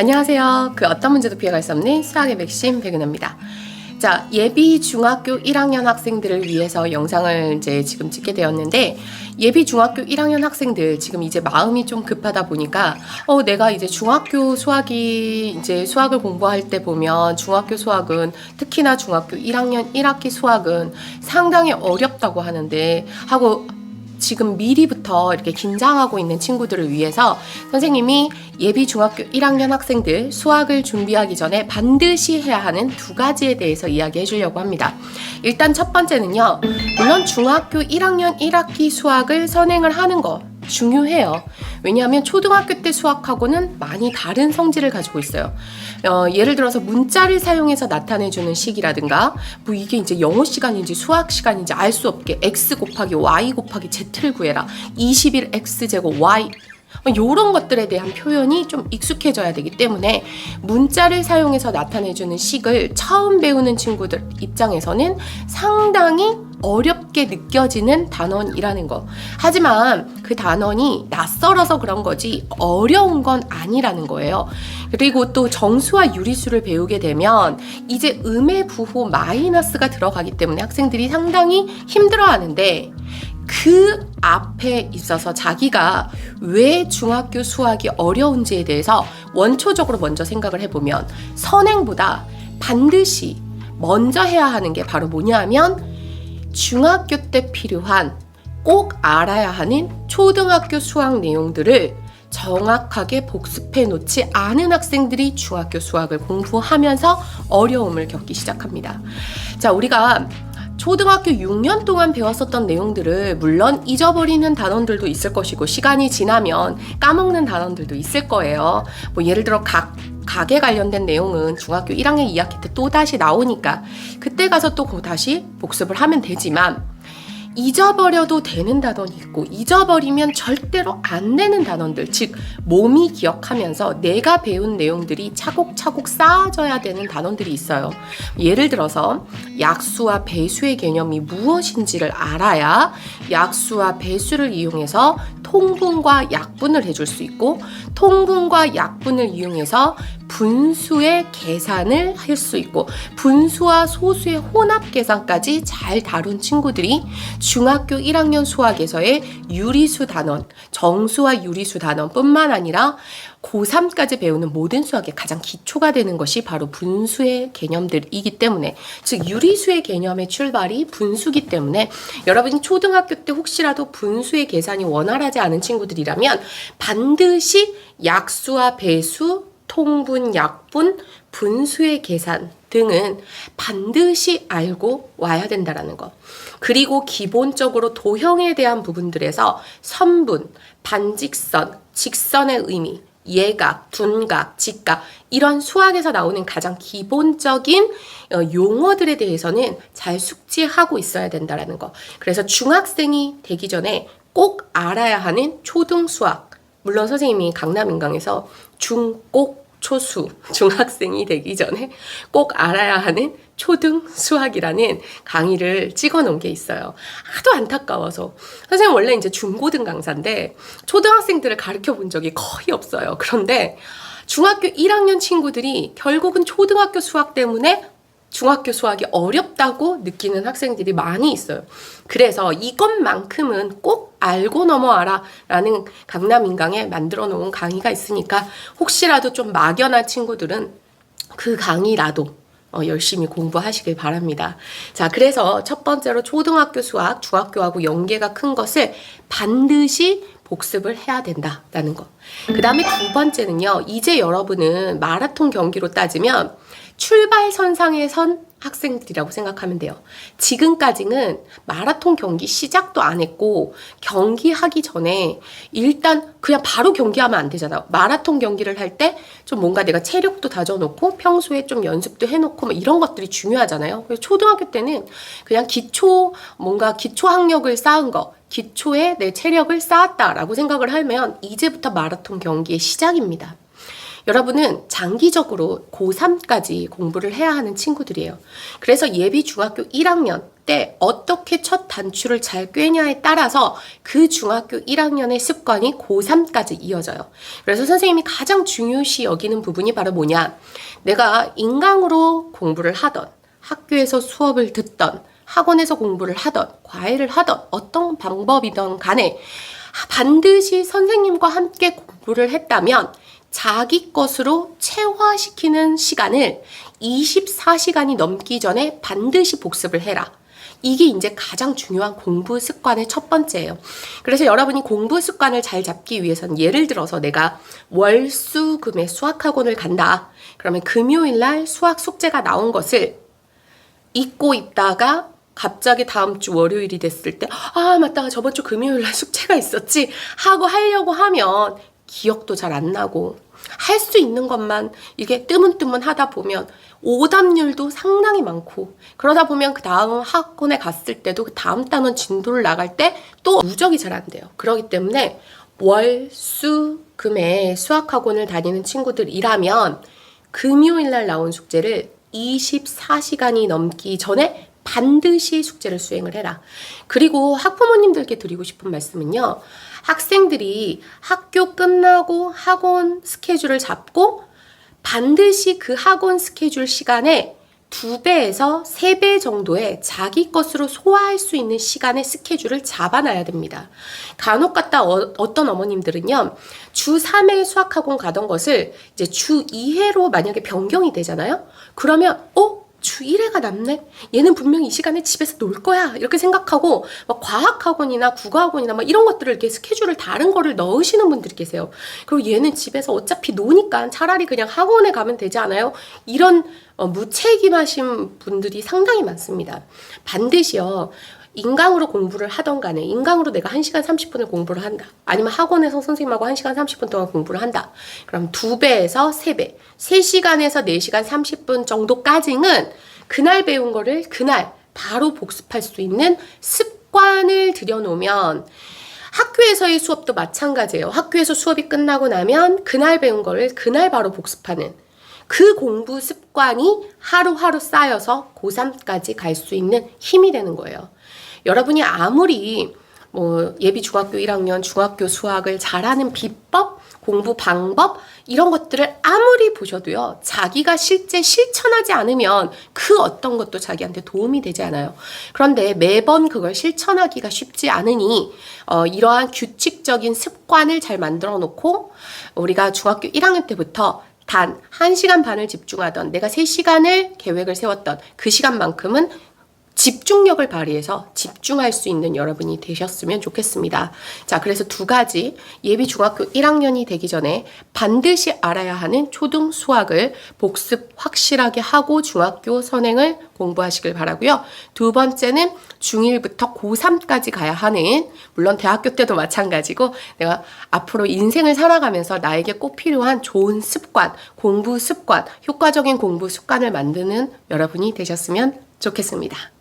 안녕하세요. 그 어떤 문제도 피해갈 수 없는 수학의 맥심 백은혜입니다. 자, 예비 중학교 1학년 학생들을 위해서 영상을 이제 지금 찍게 되었는데, 예비 중학교 1학년 학생들 지금 이제 마음이 좀 급하다 보니까, 어, 내가 이제 중학교 수학이, 이제 수학을 공부할 때 보면 중학교 수학은 특히나 중학교 1학년 1학기 수학은 상당히 어렵다고 하는데, 하고 지금 미리부터 이렇게 긴장하고 있는 친구들을 위해서 선생님이 예비 중학교 1학년 학생들 수학을 준비하기 전에 반드시 해야 하는 두 가지에 대해서 이야기해 주려고 합니다. 일단 첫 번째는요. 물론 중학교 1학년 1학기 수학을 선행을 하는 거 중요해요. 왜냐하면 초등학교 때 수학하고는 많이 다른 성질을 가지고 있어요. 어, 예를 들어서 문자를 사용해서 나타내주는 식이라든가, 뭐 이게 이제 영어 시간인지 수학 시간인지 알 수 없게 x 곱하기 y 곱하기 z를 구해라. 21 x 제곱 y 이런 것들에 대한 표현이 좀 익숙해져야 되기 때문에 문자를 사용해서 나타내주는 식을 처음 배우는 친구들 입장에서는 상당히 어렵게 느껴지는 단원이라는 거. 하지만 그 단원이 낯설어서 그런 거지 어려운 건 아니라는 거예요. 그리고 또 정수와 유리수를 배우게 되면 이제 음의 부호 마이너스가 들어가기 때문에 학생들이 상당히 힘들어 하는데 그 앞에 있어서 자기가 왜 중학교 수학이 어려운지에 대해서 원초적으로 먼저 생각을 해보면 선행보다 반드시 먼저 해야 하는 게 바로 뭐냐 하면 중학교 때 필요한 꼭 알아야 하는 초등학교 수학 내용들을 정확하게 복습해 놓지 않은 학생들이 중학교 수학을 공부하면서 어려움을 겪기 시작합니다. 자, 우리가 초등학교 6년 동안 배웠었던 내용들을 물론 잊어버리는 단원들도 있을 것이고 시간이 지나면 까먹는 단원들도 있을 거예요. 뭐 예를 들어 각 각에 관련된 내용은 중학교 1학년 2학기 때 또 다시 나오니까 그때 가서 또 그거 다시 복습을 하면 되지만 잊어버려도 되는 단원이 있고 잊어버리면 절대로 안 되는 단원들 즉 몸이 기억하면서 내가 배운 내용들이 차곡차곡 쌓아져야 되는 단원들이 있어요. 예를 들어서 약수와 배수의 개념이 무엇인지를 알아야 약수와 배수를 이용해서 통분과 약분을 해줄 수 있고 통분과 약분을 이용해서 분수의 계산을 할 수 있고 분수와 소수의 혼합 계산까지 잘 다룬 친구들이 중학교 1학년 수학에서의 유리수 단원, 정수와 유리수 단원뿐만 아니라 고3까지 배우는 모든 수학의 가장 기초가 되는 것이 바로 분수의 개념들이기 때문에 즉 유리수의 개념의 출발이 분수기 때문에 여러분이 초등학교 때 혹시라도 분수의 계산이 원활하지 않은 친구들이라면 반드시 약수와 배수 통분, 약분, 분수의 계산 등은 반드시 알고 와야 된다라는 것. 그리고 기본적으로 도형에 대한 부분들에서 선분, 반직선, 직선의 의미, 예각, 둔각, 직각 이런 수학에서 나오는 가장 기본적인 어, 용어들에 대해서는 잘 숙지하고 있어야 된다라는 거. 그래서 중학생이 되기 전에 꼭 알아야 하는 초등 수학. 물론 선생님이 강남 인강에서 중꼭 초수 중학생이 되기 전에 꼭 알아야 하는 초등 수학이라는 강의를 찍어 놓은 게 있어요. 하도 안타까워서. 선생님 원래 이제 중고등 강사인데 초등학생들을 가르쳐 본 적이 거의 없어요. 그런데 중학교 1학년 친구들이 결국은 초등학교 수학 때문에 중학교 수학이 어렵다고 느끼는 학생들이 많이 있어요. 그래서 이것만큼은 꼭 알고 넘어와라 라는 강남 인강에 만들어 놓은 강의가 있으니까 혹시라도 좀 막연한 친구들은 그 강의라도 어, 열심히 공부하시길 바랍니다. 자, 그래서 첫 번째로 초등학교 수학, 중학교하고 연계가 큰 것을 반드시 복습을 해야 된다라는 거. 그 다음에 두 번째는요, 이제 여러분은 마라톤 경기로 따지면 출발선상에 선 학생들이라고 생각하면 돼요. 지금까지는 마라톤 경기 시작도 안 했고, 경기하기 전에 일단 그냥 바로 경기하면 안 되잖아. 마라톤 경기를 할 때 좀 뭔가 내가 체력도 다져놓고, 평소에 좀 연습도 해놓고, 뭐 이런 것들이 중요하잖아요. 그래서 초등학교 때는 그냥 기초, 뭔가 기초 학력을 쌓은 거, 기초에 내 체력을 쌓았다라고 생각을 하면 이제부터 마라톤 경기의 시작입니다. 여러분은 장기적으로 고3까지 공부를 해야 하는 친구들이에요. 그래서 예비 중학교 1학년, 때 어떻게 첫 단추를 잘 꿰냐에 따라서 그 중학교 1학년의 습관이 고3까지 이어져요. 그래서 선생님이 가장 중요시 여기는 부분이 바로 뭐냐. 내가 인강으로 공부를 하던, 학교에서 수업을 듣던, 학원에서 공부를 하던, 과외를 하던, 어떤 방법이든 간에 반드시 선생님과 함께 공부를 했다면 자기 것으로 체화시키는 시간을 24시간이 넘기 전에 반드시 복습을 해라. 이게 이제 가장 중요한 공부 습관의 첫 번째예요. 그래서 여러분이 공부 습관을 잘 잡기 위해서는 예를 들어서 내가 월 수금의 수학학원을 간다. 그러면 금요일 날 수학 숙제가 나온 것을 잊고 있다가 갑자기 다음 주 월요일이 됐을 때, 아, 맞다. 저번 주 금요일 날 숙제가 있었지. 하고 하려고 하면 기억도 잘 안 나고, 할 수 있는 것만 이게 뜨문뜨문 하다 보면 오답률도 상당히 많고, 그러다 보면 그 다음 학원에 갔을 때도 그 다음 단원 진도를 나갈 때 또 누적이 잘 안 돼요. 그렇기 때문에 월, 수, 금에 수학학원을 다니는 친구들이라면 금요일 날 나온 숙제를 24시간이 넘기 전에 반드시 숙제를 수행을 해라. 그리고 학부모님들께 드리고 싶은 말씀은요. 학생들이 학교 끝나고 학원 스케줄을 잡고 반드시 그 학원 스케줄 시간에 두 배에서 세 배 정도의 자기 것으로 소화할 수 있는 시간의 스케줄을 잡아놔야 됩니다. 간혹 갔다 어, 어떤 어머님들은요, 주 3회 수학학원 가던 것을 이제 주 2회로 만약에 변경이 되잖아요? 그러면, 어? 주 1회가 남네? 얘는 분명히 이 시간에 집에서 놀 거야. 이렇게 생각하고, 막 과학학원이나 국어학원이나 막 이런 것들을 이렇게 스케줄을 다른 거를 넣으시는 분들이 계세요. 그리고 얘는 집에서 어차피 노니까 차라리 그냥 학원에 가면 되지 않아요? 이런 어, 무책임하신 분들이 상당히 많습니다. 반드시요. 인강으로 공부를 하던 간에 인강으로 내가 1시간 30분을 공부를 한다. 아니면 학원에서 선생님하고 1시간 30분 동안 공부를 한다. 그럼 2배에서 3배, 3시간에서 4시간 30분 정도까지는 그날 배운 거를 그날 바로 복습할 수 있는 습관을 들여놓으면 학교에서의 수업도 마찬가지예요. 학교에서 수업이 끝나고 나면 그날 배운 거를 그날 바로 복습하는 그 공부 습관이 하루하루 쌓여서 고3까지 갈 수 있는 힘이 되는 거예요. 여러분이 아무리 뭐 예비 중학교 1학년 중학교 수학을 잘하는 비법, 공부 방법 이런 것들을 아무리 보셔도요. 자기가 실제 실천하지 않으면 그 어떤 것도 자기한테 도움이 되지 않아요. 그런데 매번 그걸 실천하기가 쉽지 않으니 어, 이러한 규칙적인 습관을 잘 만들어 놓고 우리가 중학교 1학년 때부터 단 1시간 반을 집중하던 내가 3시간을 계획을 세웠던 그 시간만큼은 집중력을 발휘해서 집중할 수 있는 여러분이 되셨으면 좋겠습니다. 자, 그래서 두 가지 예비 중학교 1학년이 되기 전에 반드시 알아야 하는 초등 수학을 복습 확실하게 하고 중학교 선행을 공부하시길 바라고요. 두 번째는 중1부터 고3까지 가야 하는 물론 대학교 때도 마찬가지고 내가 앞으로 인생을 살아가면서 나에게 꼭 필요한 좋은 습관, 공부 습관, 효과적인 공부 습관을 만드는 여러분이 되셨으면 좋겠습니다.